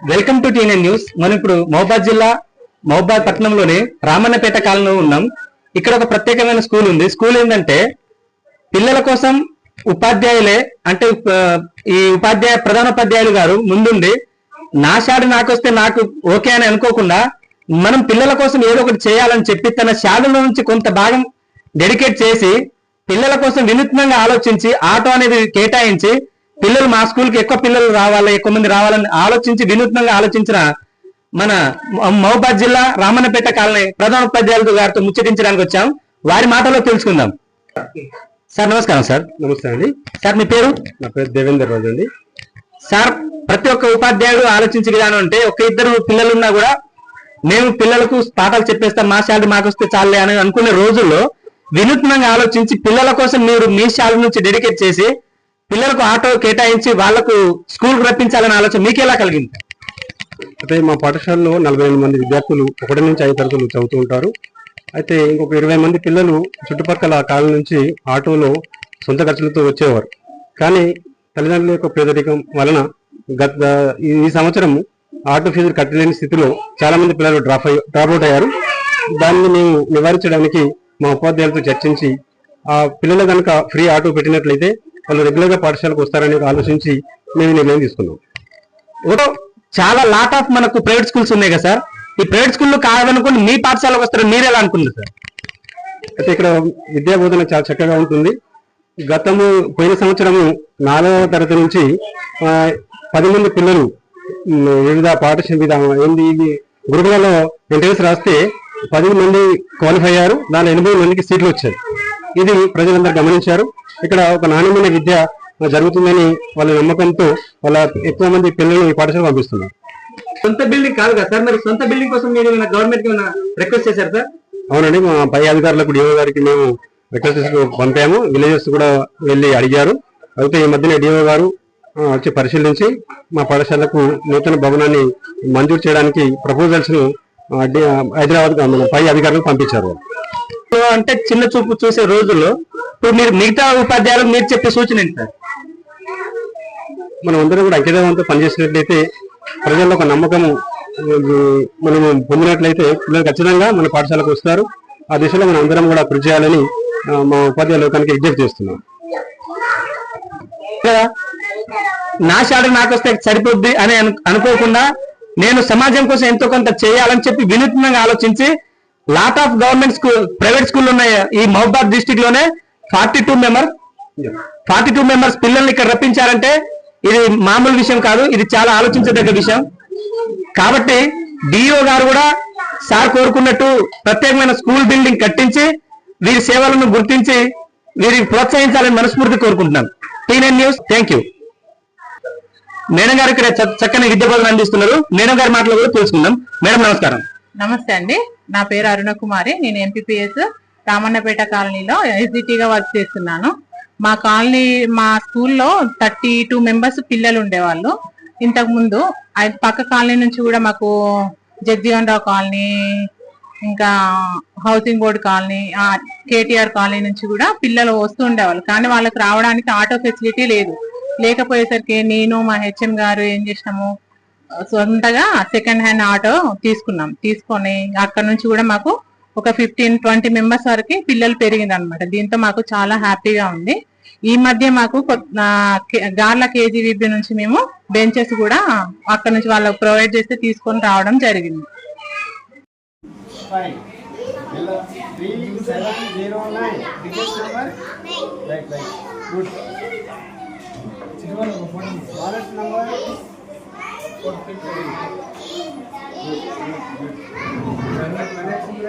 Welcome to TNN news. మనం ఇప్పుడు మహబాద్ జిల్లా మహబాద్ పట్టణంలోని రామన్నపేట కాలనీలో ఉన్నాం. ఇక్కడ ఒక ప్రత్యేకమైన స్కూల్ ఉంది. స్కూల్ ఏంటంటే పిల్లల కోసం ఉపాధ్యాయులే అంటే ఈ ఉపాధ్యాయ ప్రధాన ఉపాధ్యాయులు గారు ముందుండి నా షాడు నాకొస్తే నాకు ఓకే అని అనుకోకుండా మనం పిల్లల కోసం ఏదో ఒకటి చేయాలని చెప్పి తన షాడులో నుంచి కొంత భాగం డెడికేట్ చేసి పిల్లల కోసం వినూత్నంగా ఆలోచించి ఆటో అనేది కేటాయించి పిల్లలు మా స్కూల్కి ఎక్కువ పిల్లలు రావాలి ఎక్కువ మంది రావాలని ఆలోచించి వినూత్నంగా ఆలోచించిన మన మహబాద్ జిల్లా రామన్నపేట కాలనీ ప్రధాన ఉపాధ్యాయులు గారితో ముచ్చటించడానికి వచ్చాం. వారి మాటలో తెలుసుకుందాం. సార్ నమస్కారం సార్. నమస్తే అండి. సార్ మీ పేరు? నా పేరు దేవేందర్ రాజు అండి. సార్ ప్రతి ఒక్క ఉపాధ్యాయుడు ఆలోచించే విధానం అంటే ఒక ఇద్దరు పిల్లలు ఉన్నా కూడా మేము పిల్లలకు పాఠాలు చెప్పేస్తాం మా శాలరీ మాకు వస్తే చాలే అని అనుకునే రోజుల్లో వినూత్నంగా ఆలోచించి పిల్లల కోసం మీరు మీ శాలరీ నుంచి డెడికేట్ చేసి పిల్లలకు ఆటో కేటాయించి వాళ్ళకు స్కూల్ రప్పించాలనే ఆలోచన మీకేలా కలిగింది? అయితే మా పాఠశాలలో నలభై ఎనిమిది మంది విద్యార్థులు ఒకటి నుంచి ఐదు తరగతులు చదువుతూ ఉంటారు. అయితే ఇంకొక ఇరవై మంది పిల్లలు చుట్టుపక్కల కాలం నుంచి ఆటోలో సొంత ఖర్చులతో వచ్చేవారు. కానీ తల్లిదండ్రుల యొక్క పేదరికం వలన గత ఈ సంవత్సరం ఆటో ఫీజులు కట్టలేని స్థితిలో చాలా మంది పిల్లలు డ్రాప్ అయ్యి డ్రాప్ అవుట్ అయ్యారు. దాన్ని మేము నివారించడానికి మా ఉపాధ్యాయులతో చర్చించి ఆ పిల్లలు కనుక ఫ్రీ ఆటో పెట్టినట్లయితే వాళ్ళు రెగ్యులర్గా పాఠశాలకు వస్తారని ఆలోచించి మేము నిర్ణయం తీసుకున్నాం. ఒకటో చాలా లాట్ ఆఫ్ మనకు ప్రైవేట్ స్కూల్స్ ఉన్నాయి కదా సార్? ఈ ప్రైవేట్ స్కూల్లో కాదనుకుని మీ పాఠశాలకు వస్తారు మీరు ఎలా అనుకున్నారు సార్? అయితే ఇక్కడ విద్యా బోధన చాలా చక్కగా ఉంటుంది. గతము పోయిన సంవత్సరము నాలుగవ తరగతి నుంచి పది మంది పిల్లలు వివిధ పాఠశాల విధానం ఏంది ఇది గురుకులలో ఎంట్రన్స్ రాస్తే పది మంది క్వాలిఫై అయ్యారు. దాని ఎనభై మందికి సీట్లు వచ్చాయి. ఇది ప్రజలందరూ గమనించారు. ఇక్కడ ఒక నాణ్యమైన విద్య జరుగుతుందని వాళ్ళ నమ్మకంతో వాళ్ళ ఎక్కువ మంది పిల్లలు ఈ పాఠశాల పంపిస్తున్నారు. సొంత బిల్డింగ్ కాదు కదా సార్? మరి సొంత బిల్డింగ్ కోసం మీరు గవర్నమెంట్కి రిక్వెస్ట్ చేశారు సార్? అవునండి మా పై అధికారులకు డిఓ గారికి మేము రిక్వెస్ట్ పంపాము. విలేజెస్ కూడా వెళ్ళి అడిగారు. అయితే ఈ మధ్యన డిఓ గారు వచ్చి పరిశీలించి మా పాఠశాలకు నూతన భవనాన్ని మంజూరు చేయడానికి ప్రపోజల్స్ను హైదరాబాద్ పై అధికారులకు పంపించారు. అంటే చిన్న చూపు చూసే రోజుల్లో ఇప్పుడు మీరు మిగతా ఉపాధ్యాయులకు మీరు చెప్పే సూచన ఏంటి సార్? మనం అందరం కూడా అంకితవంతో పనిచేసినట్లయితే ప్రజల్లో ఒక నమ్మకము ఉమ్, మనము పొందినట్లయితే పిల్లలు ఖచ్చితంగా మన పాఠశాలకు వస్తారు. ఆ దిశలో మనం అందరం కూడా కృషి చేయాలని మా ఉపాధ్యాయ లోకానికి విజ్ఞప్తి చేస్తున్నాం. నా షాడు నాకు వస్తే సరిపోద్ది అని అను- అనుకోకుండా నేను సమాజం కోసం ఎంతో కొంత చేయాలని చెప్పి వినూత్నంగా ఆలోచించి lot of government school private school ఉన్నాయి ఈ మహబాద్ డిస్టిక్లోనే forty two member? Forty two members పిల్లల్ని ఇక్కడ రప్పించారంటే ఇది మామూలు విషయం కాదు ఇది చాలా ఆలోచించదగ్గ విషయం. కాబట్టి డిఓ గారు కూడా సార్ కోరుకున్నట్టు ప్రత్యేకమైన స్కూల్ బిల్డింగ్ కట్టించి వీరి సేవలను గుర్తించి వీరిని ప్రోత్సహించాలని మనస్ఫూర్తి కోరుకుంటున్నాను. TN news thank you madam గారు ఇక్కడ చక్కని విద్య బోధన అందిస్తున్నారు. మేడం గారి మాటలు కూడా తెలుసుకుందాం. మేడం నమస్కారం. నమస్తే అండి. నా పేరు అరుణ కుమారి. నేను ఎంపీపీఎస్ రామన్నపేట కాలనీలో ఎస్జిటీగా వర్క్ చేస్తున్నాను. మా కాలనీ మా స్కూల్లో థర్టీ టూ మెంబర్స్ పిల్లలు ఉండేవాళ్ళు. ఇంతకుముందు పక్క కాలనీ నుంచి కూడా మాకు జగ్జీవన్ రావు కాలనీ ఇంకా housing board colony KTR colony నుంచి కూడా పిల్లలు వస్తూ ఉండేవాళ్ళు. కానీ వాళ్ళకి రావడానికి ఆటో ఫెసిలిటీ లేదు. లేకపోయేసరికి నేను మా హెచ్ఎం గారు ఏం చేసినాము? సొంతగా సెకండ్ హ్యాండ్ ఆటో తీసుకున్నాం. తీసుకొని అక్కడ నుంచి కూడా మాకు ఒక ఫిఫ్టీన్ ట్వంటీ మెంబర్స్ వరకు పిల్లలు పెరిగింది అనమాట దీంతో మాకు చాలా హ్యాపీగా ఉంది. ఈ మధ్య మాకు కొత్త- కే- గార్ల కేజీవీబీ నుంచి మేము బెంచెస్ కూడా అక్కడ నుంచి వాళ్ళకి ప్రొవైడ్ చేస్తే తీసుకొని రావడం జరిగింది. Fine.